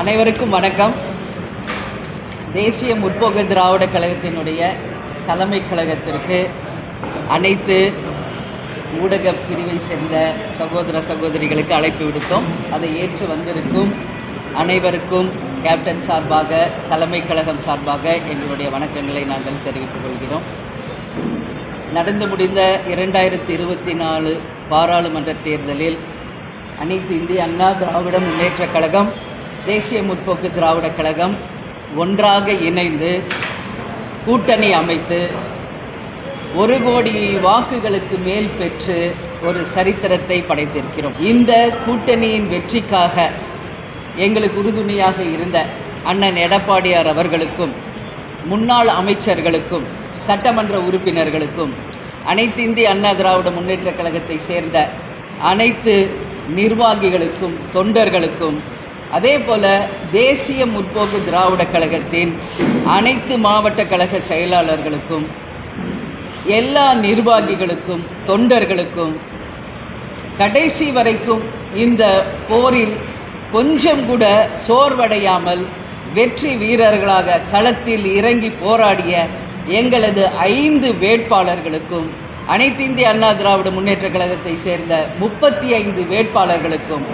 அனைவருக்கும் வணக்கம். தேசிய முற்போக்கு திராவிட கழகத்தினுடைய தலைமை கழகத்திற்கு அனைத்து ஊடக பிரிவை சேர்ந்த சகோதர சகோதரிகளுக்கு அழைப்பு விடுத்தோம். அதை ஏற்று வந்திருக்கும் அனைவருக்கும் கேப்டன் சார்பாக தலைமை கழகம் சார்பாக எங்களுடைய வணக்கங்களை நாங்கள் தெரிவித்துக் கொள்கிறோம். நடந்து முடிந்த இரண்டாயிரத்தி இருபத்தி நாலு பாராளுமன்ற தேர்தலில் அனைத்து இந்திய அண்ணா திராவிட முன்னேற்றக் கழகம் தேசிய முற்போக்கு திராவிடக் கழகம் ஒன்றாக இணைந்து கூட்டணி அமைத்து ஒரு கோடி வாக்குகளுக்கு மேல் பெற்று ஒரு சரித்திரத்தை படைத்திருக்கிறோம். இந்த கூட்டணியின் வெற்றிக்காக எங்களுக்கு உறுதுணையாக இருந்த அண்ணன் எடப்பாடியார் அவர்களுக்கும் முன்னாள் அமைச்சர்களுக்கும் சட்டமன்ற உறுப்பினர்களுக்கும் அனைத்து இந்திய அண்ணா திராவிட முன்னேற்றக் கழகத்தை சேர்ந்த அனைத்து நிர்வாகிகளுக்கும் தொண்டர்களுக்கும் அதே போல தேசிய முற்போக்கு திராவிட கழகத்தின் அனைத்து மாவட்ட கழக செயலாளர்களுக்கும் எல்லா நிர்வாகிகளுக்கும் தொண்டர்களுக்கும் கடைசி வரைக்கும் இந்த போரில் கொஞ்சம் கூட சோர்வடையாமல் வெற்றி வீரர்களாக களத்தில் இறங்கி போராடிய எங்களது ஐந்து வேட்பாளர்களுக்கும் அனைத்து இந்திய அண்ணா திராவிட முன்னேற்ற கழகத்தை சேர்ந்த முப்பத்தி ஐந்து வேட்பாளர்களுக்கும்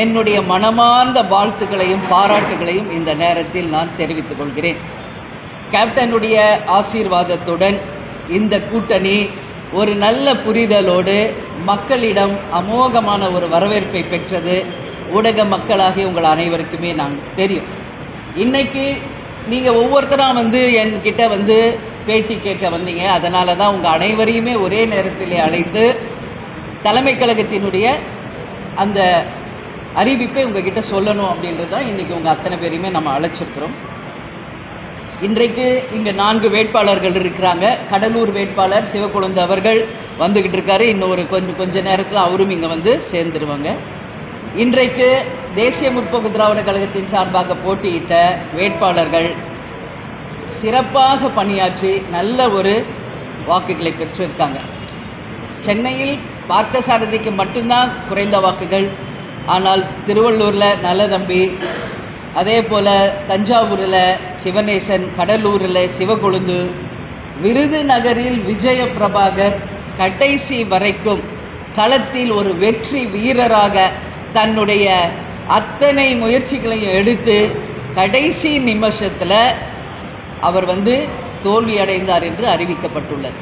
என்னுடைய மனமார்ந்த வாழ்த்துக்களையும் பாராட்டுகளையும் இந்த நேரத்தில் நான் தெரிவித்துக் கொள்கிறேன். கேப்டனுடைய ஆசீர்வாதத்துடன் இந்த கூட்டணி ஒரு நல்ல புரிதலோடு மக்களிடம் அமோகமான ஒரு வரவேற்பை பெற்றது. ஊடக மக்களாகிய உங்கள் அனைவருக்குமே நான் தெரியும். இன்னைக்கு நீங்கள் ஒவ்வொருத்தராக வந்து என்கிட்ட வந்து பேட்டி கேட்க வந்தீங்க. அதனால தான் உங்கள் அனைவரையுமே ஒரே நேரத்திலே அழைத்து தலைமை கழகத்தினுடைய அந்த அறிவிப்பை உங்ககிட்ட சொல்லணும் அப்படின்றது தான் இன்றைக்கி உங்கள் அத்தனை பேரையுமே நம்ம அழைச்சிருக்கிறோம். இன்றைக்கு இங்கே நான்கு வேட்பாளர்கள் இருக்கிறாங்க. கடலூர் வேட்பாளர் சிவக்குழந்தை அவர்கள் வந்துக்கிட்டு இருக்காரு. இன்னும் ஒரு கொஞ்சம் கொஞ்ச நேரத்தில் அவரும் இங்கே வந்து சேர்ந்துருவாங்க. இன்றைக்கு தேசிய முற்போக்கு திராவிட கழகத்தின் சார்பாக போட்டியிட்ட வேட்பாளர்கள் சிறப்பாக பணியாற்றி நல்ல ஒரு வாக்குகளை பெற்றிருக்காங்க. சென்னையில் பார்த்தசாரதிக்கு மட்டும்தான் குறைந்த வாக்குகள் ஆனால் திருவள்ளூரில் நல்லதம்பி அதே போல் தஞ்சாவூரில் சிவநேசன் கடலூரில் சிவகொழுந்து விருதுநகரில் விஜய பிரபாகர் கடைசி வரைக்கும் களத்தில் ஒரு வெற்றி வீரராக தன்னுடைய அத்தனை முயற்சிகளையும் எடுத்து கடைசி நிமிஷத்தில் அவர் வந்து தோல்வி அடைந்தார் என்று அறிவிக்கப்பட்டுள்ளது.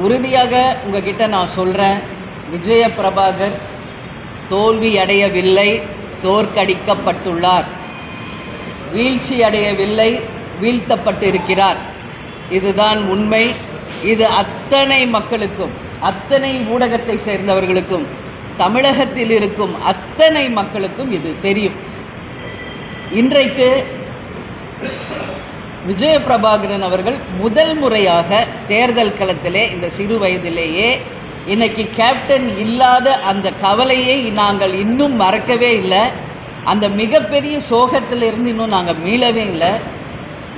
உறுதியாக உங்ககிட்ட நான் சொல்கிறேன் விஜய பிரபாகர் தோல்வி அடையவில்லை தோற்கடிக்கப்பட்டுள்ளார். வீழ்ச்சி அடையவில்லை வீழ்த்தப்பட்டிருக்கிறார். இதுதான் உண்மை. இது அத்தனை மக்களுக்கும் அத்தனை ஊடகத்தை சேர்ந்தவர்களுக்கும் தமிழகத்தில் இருக்கும் அத்தனை மக்களுக்கும் இது தெரியும். இன்றைக்கு விஜய பிரபாகரன் அவர்கள் முதல் முறையாக தேர்தல் களத்திலே இந்த சிறு வயதிலேயே இன்னைக்கு கேப்டன் இல்லாத அந்த கவலையை நாங்கள் இன்னும் மறக்கவே இல்லை. அந்த மிகப்பெரிய சோகத்திலிருந்து இன்னும் நாங்கள் மீளவே இல்லை.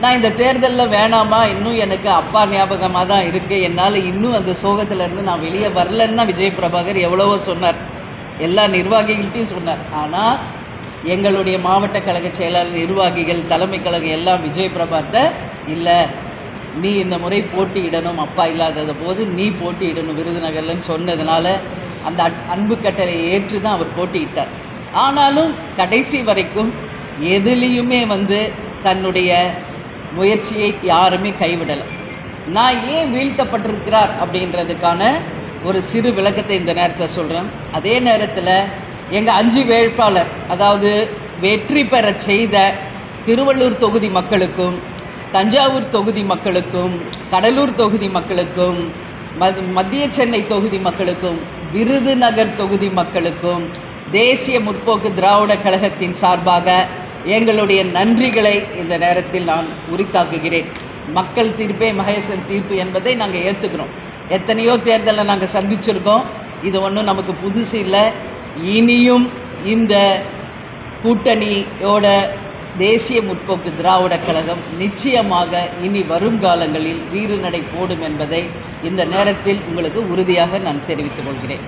நான் இந்த தேர்தலில் வேணாமா? இன்னும் எனக்கு அப்பா ஞாபகமாக தான் இருக்குது என்னால் இன்னும் அந்த சோகத்திலேருந்து நான் வெளியே வரலன்னு தான் விஜய் பிரபாகர் எவ்வளவோ சொன்னார். எல்லா நிர்வாகிகள்கிட்டையும் சொன்னார். ஆனால் எங்களுடைய மாவட்ட கழக செயலாளர் நிர்வாகிகள் தலைமை கழகம் எல்லாம் விஜய் பிரபாத்தை இல்லை. நீ இந்த முறை போட்டியிடணும் அப்பா இல்லாதத போது நீ போட்டியிடணும் விருதுநகர்லன்னு சொன்னதுனால அந்த அன்பு கட்டளை ஏற்று தான் அவர் போட்டியிட்டார். ஆனாலும் கடைசி வரைக்கும் எதுலேயுமே வந்து தன்னுடைய முயற்சியை யாருமே கைவிடலை. நான் ஏன் வீழ்த்தப்பட்டிருக்கிறார் அப்படின்றதுக்கான ஒரு சிறு விளக்கத்தை இந்த நேரத்தில் சொல்கிறேன் அதே நேரத்தில் எங்கள் அஞ்சு வேட்பாளர் அதாவது வெற்றி பெற செய்த திருவள்ளூர் தொகுதி மக்களுக்கும் தஞ்சாவூர் தொகுதி மக்களுக்கும் கடலூர் தொகுதி மக்களுக்கும் மத்திய சென்னை தொகுதி மக்களுக்கும் விருதுநகர் தொகுதி மக்களுக்கும் தேசிய முற்போக்கு திராவிட கழகத்தின் சார்பாக எங்களுடைய நன்றிகளை இந்த நேரத்தில் நான் உரித்தாக்குகிறேன். மக்கள் தீர்ப்பே மகேசன் தீர்ப்பு என்பதை நாங்கள் ஏற்றுக்கிறோம் எத்தனையோ தேர்தலை நாங்கள் சந்திச்சிருக்கோம். இது ஒன்றும் நமக்கு புதுசு இல்லை. இனியும் இந்த கூட்டணியோட தேசிய முற்போக்கு திராவிடக் கழகம் நிச்சயமாக இனி வருங்காலங்களில் வீறு நடை போடும் என்பதை இந்த நேரத்தில் உங்களுக்கு உறுதியாக நான் தெரிவித்துக் கொள்கிறேன்.